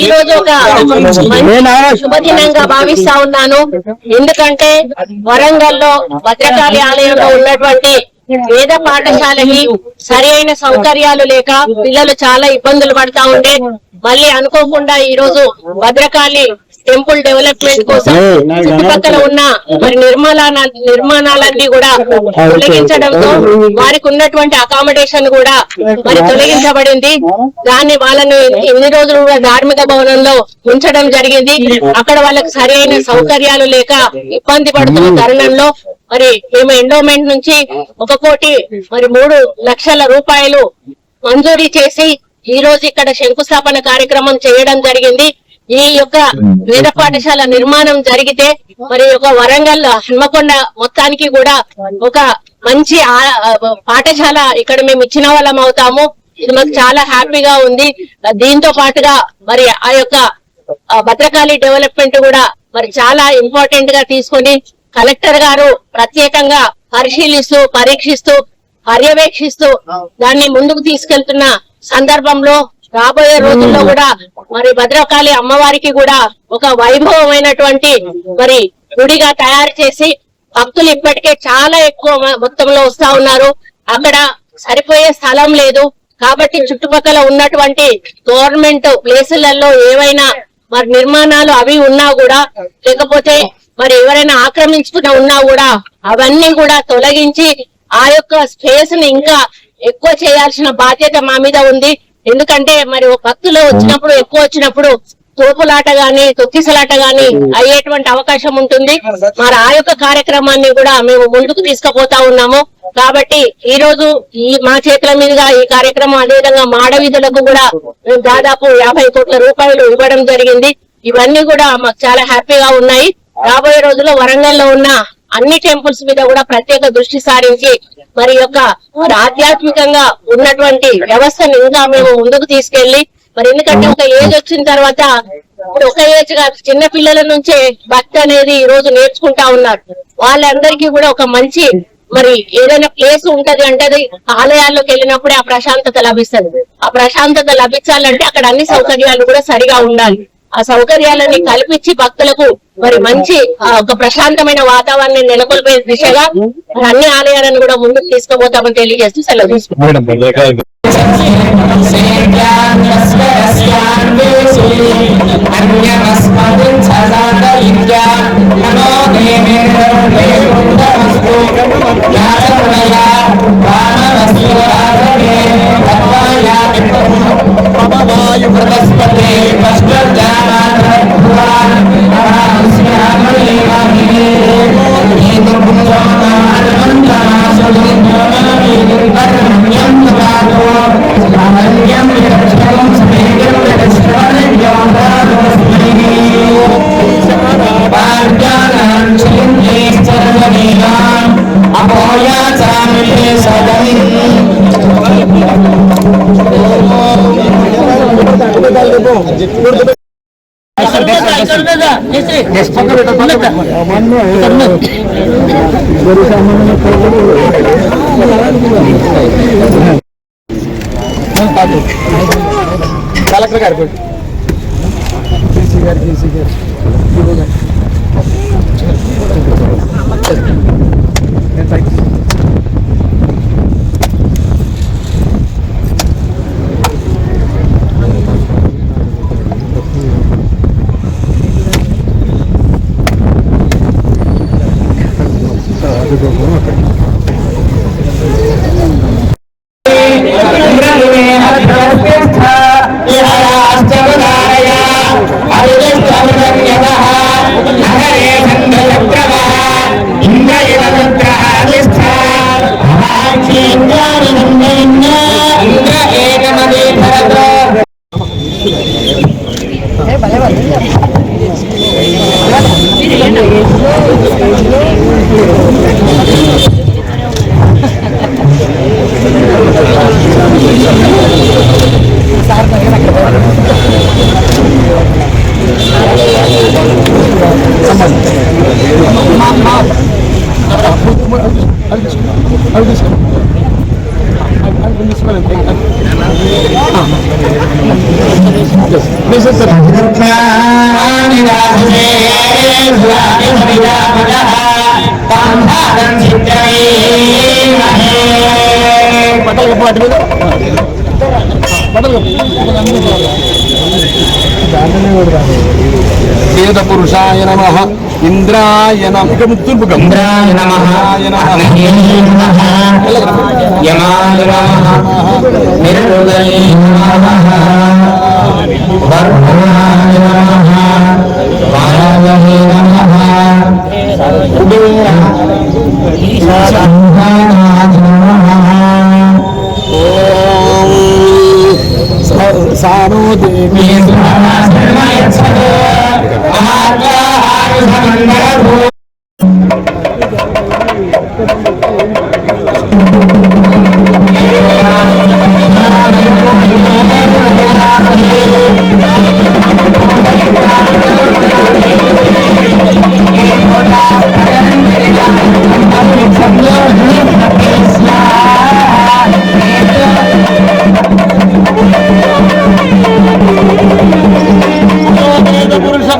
ఈ రోజు ఒక శుభదినంగా భావిస్తా ఉన్నాను. ఎందుకంటే వరంగల్లో భద్రకాళి ఆలయంలో ఉన్నటువంటి వేద పాఠశాలకి సరి అయిన సౌకర్యాలు లేక పిల్లలు చాలా ఇబ్బందులు పడతా ఉండే. మళ్ళీ అనుకోకుండా ఈ రోజు భద్రకాళి టెంపుల్ డెవలప్మెంట్ కోసం చుట్టుపక్కల ఉన్న మరి నిర్మాణ నిర్మాణాలన్నీ కూడా తొలగించడంతో వారికి ఉన్నటువంటి అకామిడేషన్ కూడా మరి తొలగించబడింది దాన్ని వాళ్ళని ఎన్ని రోజులు కూడా ధార్మిక భవనంలో ఉంచడం జరిగింది అక్కడ వాళ్ళకి సరైన సౌకర్యాలు లేక ఇబ్బంది పడుతున్న తరుణంలో మరి మేము ఎండోమెంట్ నుంచి ఒక కోటి మరి మూడు లక్షల రూపాయలు మంజూరీ చేసి ఈ రోజు ఇక్కడ శంకుస్థాపన కార్యక్రమం చేయడం జరిగింది ఈ యొక్క వేద పాఠశాల నిర్మాణం జరిగితే మరి ఒక వరంగల్ హన్మకొండ మొత్తానికి కూడా ఒక మంచి పాఠశాల ఇక్కడ మేము ఇచ్చిన వాళ్ళం అవుతాము. ఇది మాకు చాలా హ్యాపీగా ఉంది. దీంతో పాటుగా మరి ఆ యొక్క భద్రకాళి డెవలప్మెంట్ కూడా మరి చాలా ఇంపార్టెంట్గా తీసుకొని కలెక్టర్ గారు ప్రత్యేకంగా పరిశీలిస్తూ పరీక్షిస్తూ పర్యవేక్షిస్తూ దాన్ని ముందుకు తీసుకెళ్తున్న సందర్భంలో రాబోయే రోజుల్లో కూడా మరి భద్రకాళి అమ్మవారికి కూడా ఒక వైభవమైనటువంటి మరి గుడిగా తయారు చేసి భక్తులు ఇప్పటికే చాలా ఎక్కువ మొత్తంలో వస్తా ఉన్నారు. అక్కడ సరిపోయే స్థలం లేదు. కాబట్టి చుట్టుపక్కల ఉన్నటువంటి గవర్నమెంట్ ప్లేసులలో ఏవైనా మరి నిర్మాణాలు అవి ఉన్నా కూడా లేకపోతే మరి ఎవరైనా ఆక్రమించుకున్న ఉన్నా కూడా అవన్నీ కూడా తొలగించి ఆ యొక్క స్పేస్ని ఇంకా ఎక్కువ చేయాల్సిన బాధ్యత మా మీద ఉంది. ఎందుకంటే మరి ఓ భక్తులు వచ్చినప్పుడు ఎక్కువ వచ్చినప్పుడు తోపులాట గాని తొక్కిసలాట గాని అయ్యేటువంటి అవకాశం ఉంటుంది. మరి ఆ యొక్క కార్యక్రమాన్ని కూడా మేము ముందుకు తీసుకుపోతా ఉన్నాము. కాబట్టి ఈ రోజు ఈ మా చేతుల మీదుగా ఈ కార్యక్రమం అదేవిధంగా మాడవీధులకు కూడా మేము దాదాపు యాభై కోట్ల రూపాయలు ఇవ్వడం జరిగింది. ఇవన్నీ కూడా మాకు చాలా హ్యాపీగా ఉన్నాయి. రాబోయే రోజుల్లో వరంగల్లో ఉన్న అన్ని టెంపుల్స్ మీద కూడా ప్రత్యేక దృష్టి సారించి మరి యొక్క ఆధ్యాత్మికంగా ఉన్నటువంటి వ్యవస్థను ఇంకా మేము ముందుకు తీసుకెళ్ళి మరి ఎందుకంటే ఒక ఏజ్ వచ్చిన తర్వాత ఇప్పుడు ఒక ఏజ్ కాదు చిన్న పిల్లల నుంచే భక్తి అనేది ఈ రోజు నేర్చుకుంటా ఉన్నారు. వాళ్ళందరికీ కూడా ఒక మంచి మరి ఏదైనా ప్లేస్ ఉంటది అంటే అది ఆలయాల్లోకి వెళ్ళినప్పుడే ఆ ప్రశాంతత లభిస్తుంది. ఆ ప్రశాంతత లభించాలంటే అక్కడ అన్ని సౌకర్యాలు కూడా సరిగా ఉండాలి. ఆ సౌకర్యాలని కల్పించి భక్తులకు మరి మంచి ఆ, ఒక ప్రశాంతమైన వాతావరణం నెలకొల్పే దిశగా మరి అన్ని ఆలయాలను కూడా ముందుకు తీసుకుపోతామని తెలియజేస్తూ సెలవు తీసుకుంటాం. కలెక్టర్ గారు కూడా డీసీ గారు డీసీ గారు ప్రోగ్రాం అక్కడ Thank you. అది తీసుకున్నాం అది తీసుకున్నాం అది తీసుకోలేదు పట్టలు కప్పు అటు కప్పు యమాయ నమః నిరుదయే నమః వర్ధనాయ నమః వాయవే నమః నమః సారో దేవి